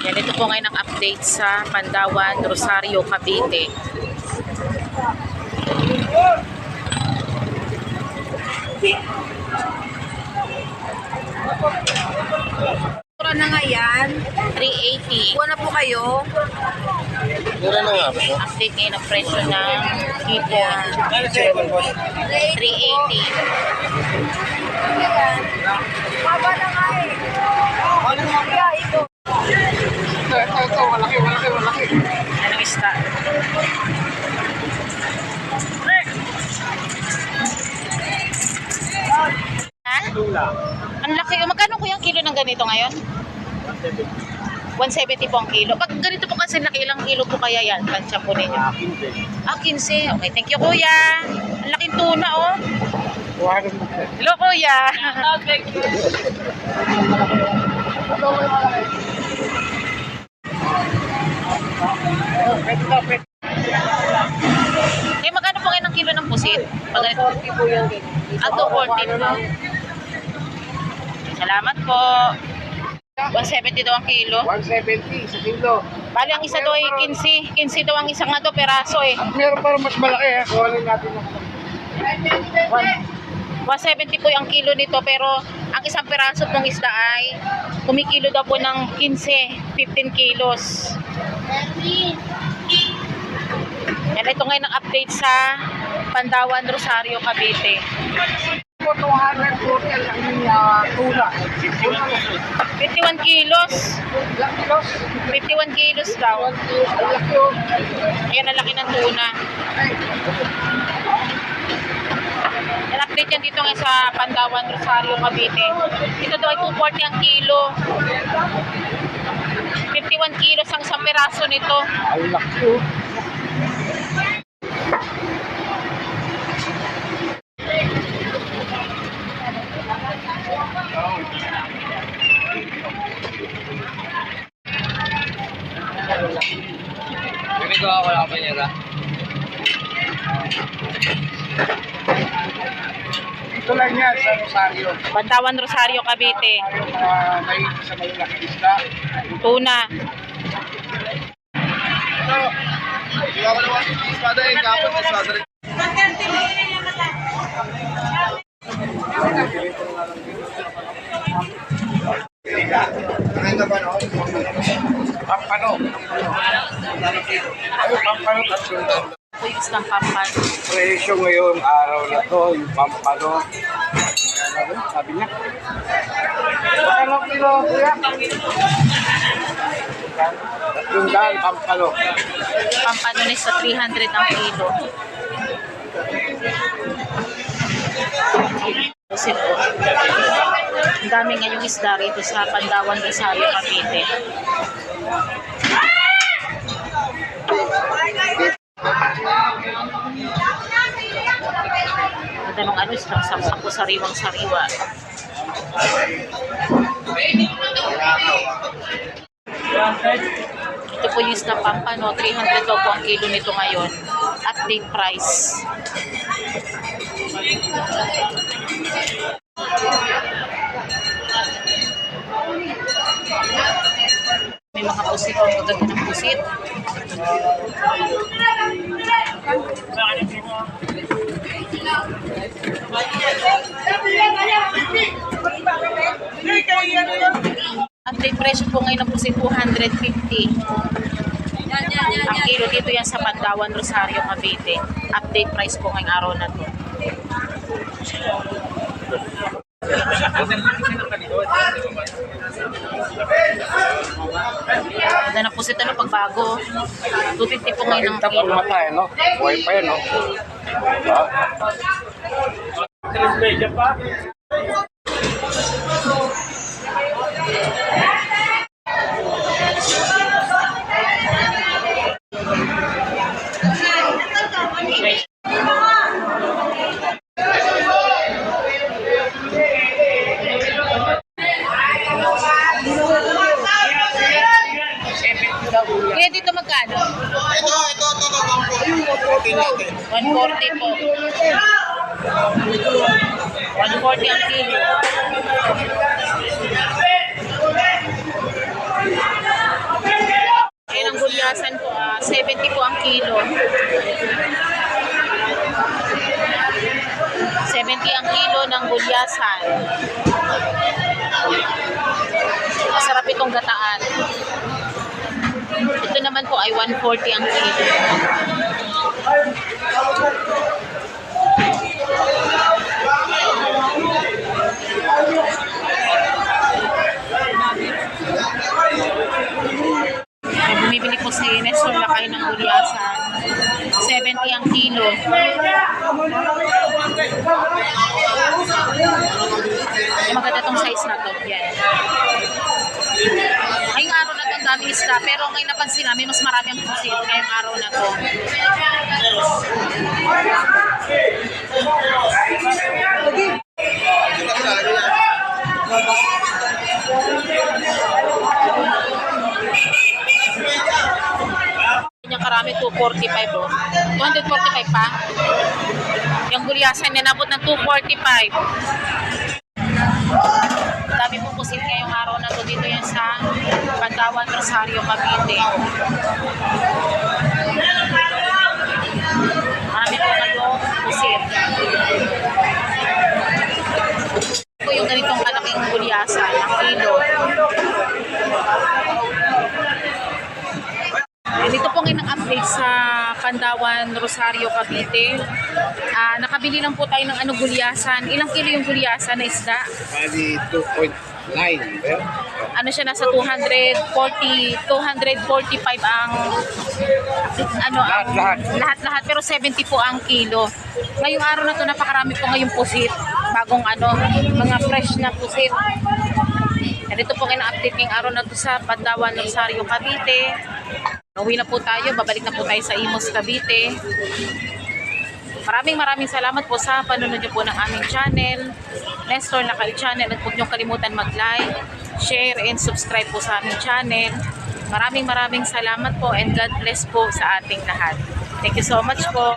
Yan, ito po ngayon ang update sa Pandawan, Rosario, Cavite. Mura na nga yan. 380. Kuha na po kayo. Mura na nga po. Update ngayon ang presyo ng keyboard. 380. Baba na nga eh. Ang laki. Magkano ko yung kilo ng ganito ngayon? 170 po ang kilo. Pag ganito po kasi laki, ilang kilo po kaya yan? Tansya po ninyo. Ah, 15. Okay, thank you kuya. Ang laking tuna oh. Hello kuya. Eh, magkano po ngayon ang kilo ng pusit? Pag ganito. Ah, 240 po. Salamat po. 170 daw ang kilo. 170 sa kilo. Bali, ang isa daw ay 15. 15 daw ang isang nga daw peraso eh. Meron pa rin mas malaki ha. Kuhanin natin ng 170 po ang kilo nito pero ang isang peraso pong isda ay kumikilo daw po ng 15, 15 kilos. Yan, ito ngayon ang update sa Pandawan, Rosario, Cavite. Po 240 ang laki ng uh, tuna. 51 kilos. Ilang kilos? 51 kilos daw. Ang oh. Ayan, ang laki ng tuna. Update yan dito ngayon sa Pandawan, Rosario, Cavite. Ito daw ay 240 ang kilo. 51 kilos ang isang peraso nito. Ang laki oh. Ganito ako lang pa niya Ito lang yan sa Rosario. Pandawan, Rosario, Cavite. Uh, may sa malalaking isda. Tuna. Ito, ako naman si Espada eh, kapag sa Espada rin. Pampano. Ay, pampano at sundan. Puyos ng pampan. Presyo ngayong araw na to, yung pampano. Ano, sabi niya. Pampano kilo, kuya? Tatlong daan, pampano. Pampanonis sa 300 ang kilo. Kasi po, ang dami ngayong isda rito sa Pandawan, Rosario, Cavite. Ganda nung ano, isang saksak ko sariwang sariwa. Ito po yung isda pampano, 300 daw po ang kilo nito ngayon. Update price. May mga pusit, ang gaganda ng pusit. Update presyo po ngayon ng pusit, 250. Ang kilo dito yan sa Pandawan, Rosario, Cavite. Update price po ngayong araw na to. Na po si Tano pagbago. 250 po ngayon ang Tapos kilo. mata eh, no? Buhay pa yan, no? Diba? Kuya, 140 natin. 140 po. 140 ang kilo. gulyasan po, ah, 70 po ang kilo. 70 ang kilo ng gulyasan. Masarap itong gataan. Ito naman po ay 140 ang kilo. Bumibili po si Nestor Lakay ng gulyasan. 70 ang kilo. Maganda tong size na to. Yan. Ngayong isda. Pero ngayon napansin namin, mas marami ang pusit ngayong araw na to. Kanya karami, 245 oh. 245 pa. Yung gulyasan niya nabot ng 245. Pantawan, Rosario, Cavite. Marami po kayong pusit. Ito yung ganitong kalaking gulyasan, ang kilo. Dito po ngayon ang update sa Pandawan, Rosario, Cavite. Ah, nakabili lang po tayo ng ano gulyasan. Ilang kilo yung gulyasan na isda? Bali 2.9. Pero, Ano siya nasa 240, 245 ang ano ang Lahat-lahat. lahat-lahat pero 70 po ang kilo. Ngayong araw na to napakarami po ngayong pusit. Bagong ano, mga fresh na pusit. Ganito po ngayon ang update ngayong araw na to sa Pandawan, Rosario, Cavite. Uwi na po tayo, babalik na po tayo sa Imos, Cavite. Maraming maraming salamat po sa panunod niyo po ng aming channel, Nestor Lakay Channel. At huwag niyong kalimutan mag-like, share, and subscribe po sa aming channel. Maraming maraming salamat po and God bless po sa ating lahat. Thank you so much po.